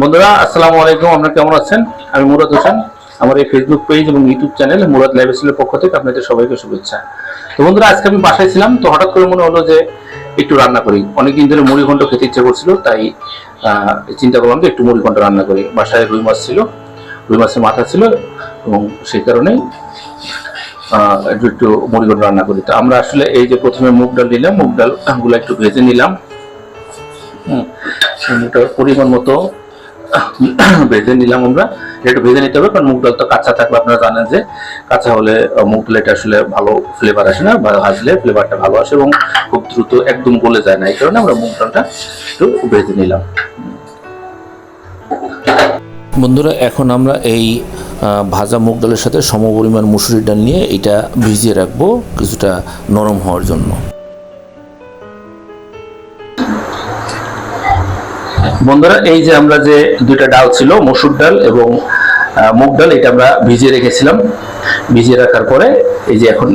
বন্ধুরা আসসালামু আলাইকুম। আপনারা কেমন আছেন? আমি মুরাদ হোসেন। আমার এই ফেসবুক পেজ এবং ইউটিউব চ্যানেল মুরাদ লাইভ স্কুলের পক্ষ থেকে আপনাদের সবাইকে শুভেচ্ছা। তো বন্ধুরা আজকে আমি বাসায় ছিলাম তো হঠাৎ করে মনে হলো যে একটু রান্না করি। অনেকদিন ধরে মুড়ি খেতে ইচ্ছে করছিল তাই চিন্তা করলাম যে একটু মুড়ি রান্না করি। বাসায় রুই মাছ ছিল রুই মাছের মাথা ছিল এবং সেই কারণেই একটু একটু মুড়ি ঘন্ট রান্না করি। তো আমরা আসলে এই যে প্রথমে মুগ ডাল নিলাম মুগ ডালগুলো একটু ভেজে নিলাম। হুম, পরিমাণ মতো ভেজে নিলাম আমরা। একটু ভেজে নিতে হবে, কারণ মুগ ডাল তো কাঁচা থাকলে আপনারা জানেন যে কাঁচা হলে মুগ ডাল এটা আসলে ভালো ফ্লেভার আসে না, বা ভাজলে ফ্লেভারটা ভালো আসে এবং খুব দ্রুত একদম গলে যায় না, এই কারণে আমরা মুগ ডালটা একটু ভেজে নিলাম। বন্ধুরা, এখন আমরা এই ভাজা মুগ ডালের সাথে সমপরিমাণ মুসুরি ডাল নিয়ে এটা ভিজিয়ে রাখব, কিছুটা নরম হওয়ার জন্য। বন্ধুরা, এই যে আমরা যে দুইটা ডাল ছিল, মসুর ডাল এবং মুগ ডাল, এটা আমরা ভিজিয়ে রেখেছিলাম। ভিজিয়ে রাখার পরে এই যে এখন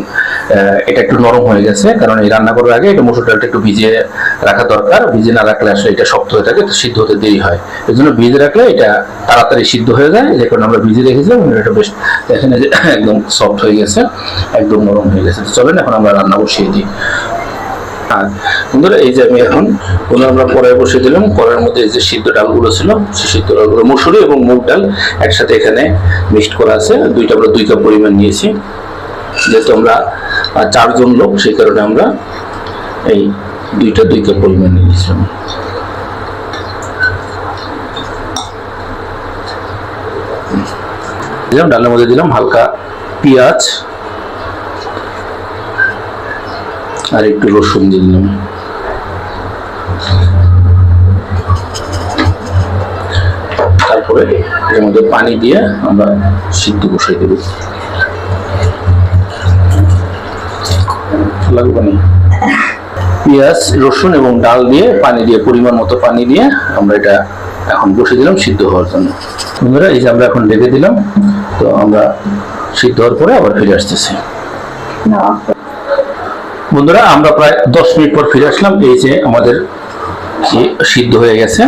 এটা একটু নরম হয়ে গেছে, কারণ এই রান্না করার আগে এটা মসুর ডালটা একটু ভিজিয়ে রাখা দরকার। ভিজিয়ে না রাখলে আসলে এটা শক্ত হয়ে থাকে, তো সিদ্ধ হতে দেরি হয়। এই জন্য ভিজিয়ে রাখলে এটা তাড়াতাড়ি সিদ্ধ হয়ে যায়। যে কারণে আমরা ভিজিয়ে রেখেছিলাম এটা বেশ দেখেন একদম সফট হয়ে গেছে, একদম নরম হয়ে গেছে। চলেন, এখন আমরা রান্না বসিয়ে দিই। আর বন্ধুরা, এই যে আমি এখন কোনো আমরা কড়াই বসিয়ে দিলাম। কড়াইয়ের মধ্যে এই যে সিদ্ধ ডালগুলো ছিল, সেই সিদ্ধ ডালগুলো মুসুরি এবং মুগ ডাল একসাথে এখানে মিক্সড করা আছে। দুইটা আমরা দুই কাপ পরিমাণ নিয়েছি। যেহেতু আমরা চারজন লোক, সেই কারণে আমরা এই দুইটা দুই কাপ পরিমাণ নিয়েছিলাম। দিলাম, ডালের মধ্যে দিলাম হালকা পেঁয়াজ আর একটু রসুন দিলাম। তারপরে এর মধ্যে পানি দিয়ে আমরা সিদ্ধ বসাই দেব। না? পেঁয়াজ, রসুন এবং ডাল দিয়ে পানি দিয়ে, পরিমাণ মতো পানি দিয়ে আমরা এটা এখন বসে দিলাম সিদ্ধ হওয়ার জন্য। বন্ধুরা, এই যে আমরা এখন রেখে দিলাম, তো আমরা সিদ্ধ হওয়ার পরে আবার ফিরে আসতেছি। বন্ধুরা আমরা প্রায় দশ মিনিট পর ফিরে আসলাম। এই যে আমাদের সিদ্ধ হয়ে গেছে।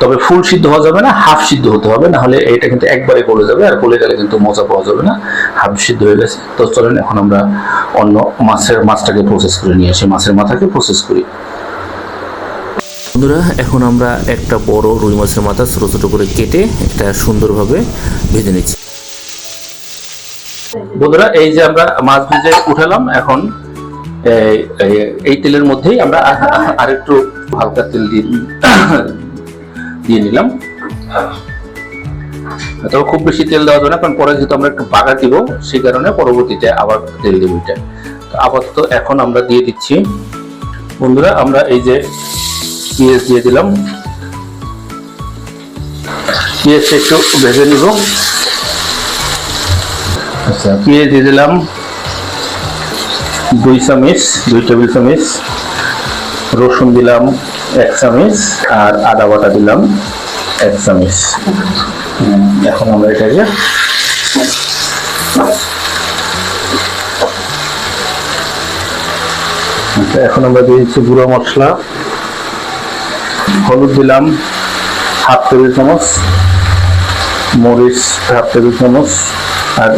তবে ফুল সিদ্ধ হওয়া যাবে না হাফ সিদ্ধ হতে হবে। না হলে এটা কিন্তু একবারে গলে যাবে আর গলে গেলে কিন্তু মজা পাওয়া যাবে না। হাফ সিদ্ধ হয়ে গেছে। তো চলেন এখন আমরা অন্য মাছের মাছটাকে প্রসেস করে নিয়ে আসি। মাছের মাথাকে প্রসেস করি। বন্ধুরা এখন আমরা একটা বড় রুই মাছের মাথা ছোটো ছোটো করে কেটে এটা সুন্দরভাবে ভেজে নিচ্ছি। বন্ধুরা এই যে আমরা মাছ ভেজে উঠালাম। এখন এই- তেলের মধ্যেই আমরা আ- আরেকটু হালকা তেল দিয়ে নিলাম। তবে খুব বেশি তেল দেওয়া যাবে না, কারণ পরে যেহেতু আমরা একটু বাগা দিব, সেই কারণে পরবর্তীতে আবার তেল দিব এটা। আপাতত এখন আমরা দিয়ে দিচ্ছি। বন্ধুরা, আমরা এই যে পেঁয়াজ দিয়ে দিলাম। পেঁয়াজটা একটু ভেজে নিব। আচ্ছা পেঁয়াজ দিয়ে দিলাম। দুই চামিচ দুই টেবিল চামিচ রসুন দিলাম এক চামিচ আর আদা বাটা দিলাম এক চামিচ। এখন আমরা এটাকে আচ্ছা, এখন আমরা দিয়ে দিচ্ছি গুঁড়ো মশলা। হলুদ দিলাম হাফ টেবিল চামচ। মরিচ হাফ টেবিল চামচ। আর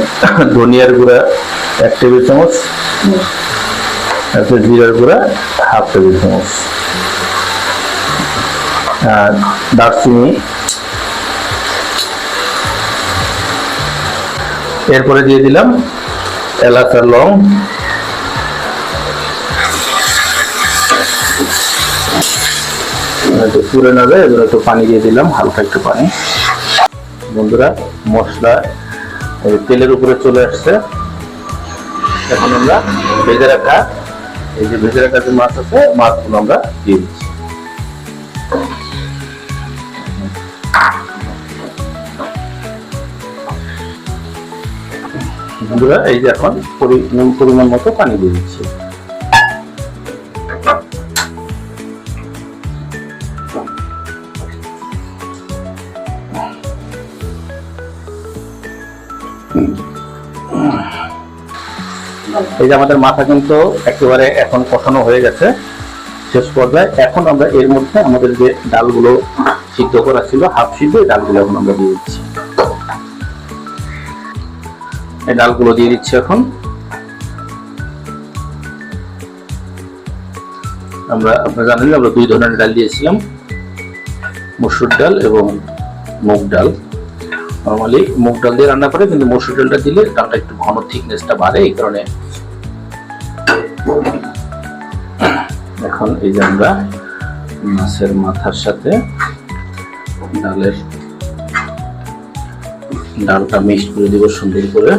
ধনিয়ার গুঁড়া এক টেবিল চামচ। তারপরে জিরার গুঁড়া হাফ চামচ দারচিনি এরপরে দিয়ে দিলাম এলাচ আর লং পুড়ে নেবে এবার একটু পানি দিয়ে দিলাম, হালকা একটু পানি। বন্ধুরা, মশলা তেলের উপরে চলে আসছে। এখন আমরা ভেজে রাখা এই যে ভেজে রাখা যে মাছ আছে মাছগুলো আমরা দিয়ে দিচ্ছি। বন্ধুরা, এই যে এখন পরিমাণ মতো পানি দিয়ে দিচ্ছি। এই যে আমাদের মাথা কিন্তু একেবারে এখন কষানো হয়ে গেছে শেষ পর্যায়ে। এখন আমরা এর মধ্যে আমাদের যে ডালগুলো সিদ্ধ করা ছিল, হাফ সিদ্ধ ডালগুলো এখন আমরা দিয়ে দিচ্ছি। এই ডালগুলো দিয়ে দিচ্ছি এখন। আমরা আপনারা জানেন আমরা দুই ধরনের ডাল দিয়েছিলাম, মসুর ডাল এবং মুগ ডাল। নর্মালি মুগ ডাল দিয়ে রান্না করে, কিন্তু মসুর ডালটা দিলে ডালটা একটু ঘন থিকনেসটা বাড়ে, এই কারণে এখন এই যে আমরা মাছের মাথার সাথে ডালের ডালটা মিক্সড করে দিব সুন্দর করে।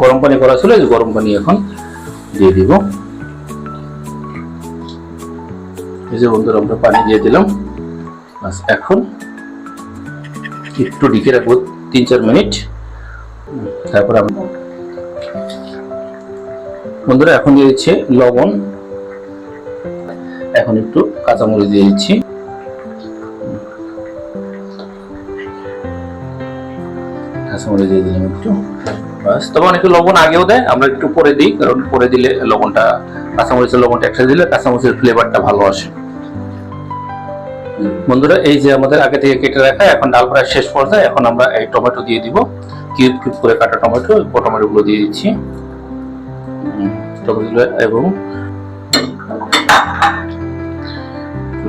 গরম পানি করা ছিল গরম পানি এখন দিয়ে দিব। এই যে বন্ধুরা, আমরা পানি দিয়ে দিলাম। বাস এখন একটু ঢেকে রাখব, তিন চার মিনিট। তারপর আমরা বন্ধুরা, এখন দিয়ে দিচ্ছে লবণ। এখন একটু কাঁচামরিচ দিয়ে দিচ্ছি। কাঁচামরিচ দিয়ে দিলাম একটু। বাস তবে অনেকে লবণ আগেও দেয়, আমরা একটু পরে দিই, কারণ পরে দিলে লবণটা, কাঁচামরিচের লবণটা একসাথে দিলে কাঁচামরিচের ফ্লেভারটা ভালো আসে। বন্ধুরা, এই যে আমাদের আগে থেকে কেটে রাখা, এখন ডাল প্রায় শেষ পর্যায়ে, এখন আমরা এই টমেটো দিয়ে দিব। কিউব কিউব করে কাটা টমেটো টমেটো গুলো দিয়ে দিচ্ছি। টমেটোগুলো এবং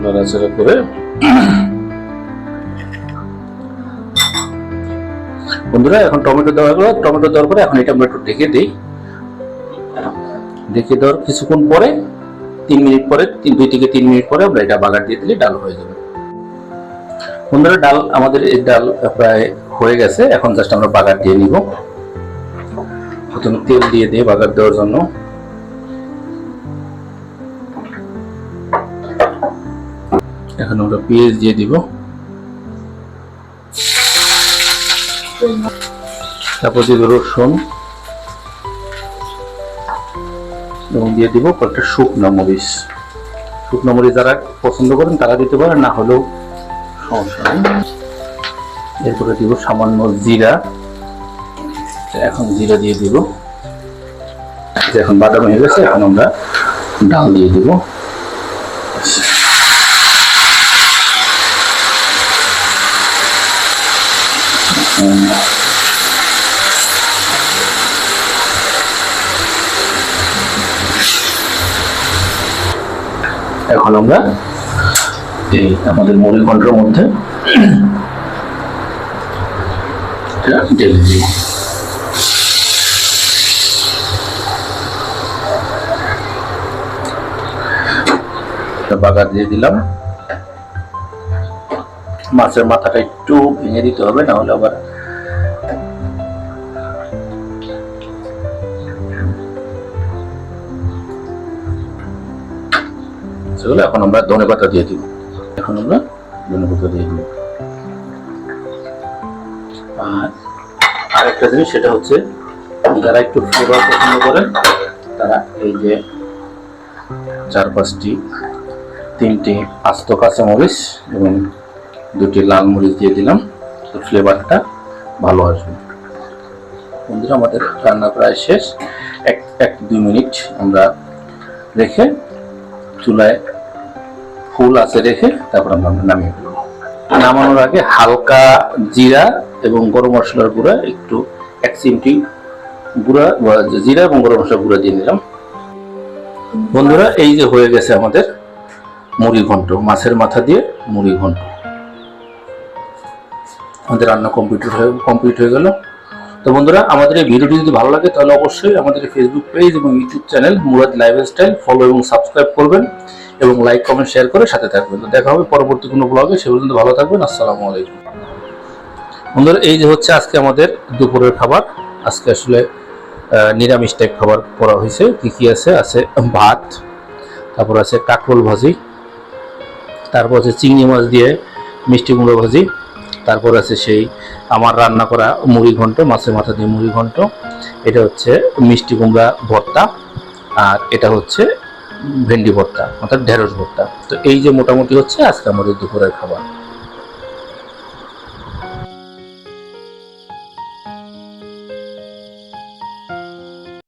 নাড়াচাড়া করে বন্ধুরা, এখন টমেটো দেওয়ার পর টমেটো দেওয়ার পরে এখন এটা আমরা একটু ঢেকে দিই। ঢেকে দেওয়ার কিছুক্ষণ পরে, তিন মিনিট পরে দুই থেকে তিন মিনিট পরে আমরা এটা বাগার দিয়ে দিলে ডাল হয়ে যাবে। বন্ধুরা ডাল আমাদের এই ডাল প্রায় হয়ে গেছে। এখন জাস্ট আমরা বাগার দিয়ে নিব। প্রথমে তেল দিয়ে দিয়ে বাগার দেওয়ার জন্য। এখন আমরা পেঁয়াজ দিয়ে দিব। তারপর দিয়ে রসুন। এবং দিয়ে দিব কয়েকটা শুকনো মরিচ। শুকনো মরিচ যারা পছন্দ করেন তারা দিতে পারেন, না হলেও সমস্যা নেই এরপরে দিব সামান্য জিরা। এখন জিরা দিয়ে দিব। এখন বাদাম হয়ে গেছে, এখন আমরা ডাল দিয়ে দিব। এখন আমরা এই আমাদের মুড়ি ঘণ্টার মধ্যে। ঢেলে দিই বাগার দিয়ে দিলাম। মাছের মাথাটা একটু ভেঙে দিতে হবে না হলে আবার এখন আমরা ধনে পাতা দিয়ে দিব। এখন আমরা ধনে পাতা দিয়ে দিব আর আরেকটা জিনিস, সেটা হচ্ছে যারা একটু ফ্লেভার পছন্দ করেন তারা এই যে চার পাঁচটি, তিনটি আস্ত কাঁচামরিচ এবং দুটি লাল মরিচ দিয়ে দিলাম, তো ফ্লেভারটা ভালো আসবে। বন্ধুরা, আমাদের রান্না প্রায় শেষ। এক এক, দুই মিনিট আমরা রেখে চুলায় ফুল আছে রেখে তারপর আমরা নামিয়ে ফেলব। নামানোর আগে হালকা জিরা এবং গরম মশলার গুঁড়া, একটু এক চিমটি গুঁড়া জিরা এবং গরম মশলার গুঁড়া দিয়ে দিলাম বন্ধুরা, এই যে হয়ে গেছে আমাদের মুড়ি ঘন্ট, মাছের মাথা দিয়ে মুড়ি ঘন্ট। আমাদের রান্না কমপ্লিট হয়ে কমপ্লিট হয়ে গেল। তো বন্ধুরা, আমাদের এই ভিডিওটি যদি ভালো লাগে, তাহলে অবশ্যই আমাদের ফেসবুক পেজ এবং YouTube channel Murad lifestyle follow এবং সাবস্ক্রাইব করবেন। এবং লাইক কমেন্ট শেয়ার করে সাথে থাকবেন। তো দেখা হবে পরবর্তী কোনো ব্লগে সে পর্যন্ত ভালো থাকবেন, আসসালামু আলাইকুম। বন্ধুরা, এই যে হচ্ছে আজকে আমাদের দুপুরের খাবার। আজকে আসলে নিরামিষ টাইপ খাবার করা হয়েছে। কি কি আছে? আছে ভাত, তারপর আছে কাঁকরোল ভাজি, তারপর আছে চিংড়ি মাছ দিয়ে মিষ্টি কুমড়ো ভাজি, তারপর আছে সেই আমার রান্না করা মুড়ি ঘন্ট মাছের মাথা দিয়ে মুড়ি ঘন্ট। এটা হচ্ছে মিষ্টি কুমড়া ভর্তা, আর এটা হচ্ছে ভেন্ডি ভর্তা অর্থাৎ ঢেঁড়স ভর্তা। তো এই যে মোটামুটি হচ্ছে আজকে আমাদের দুপুরের খাবার।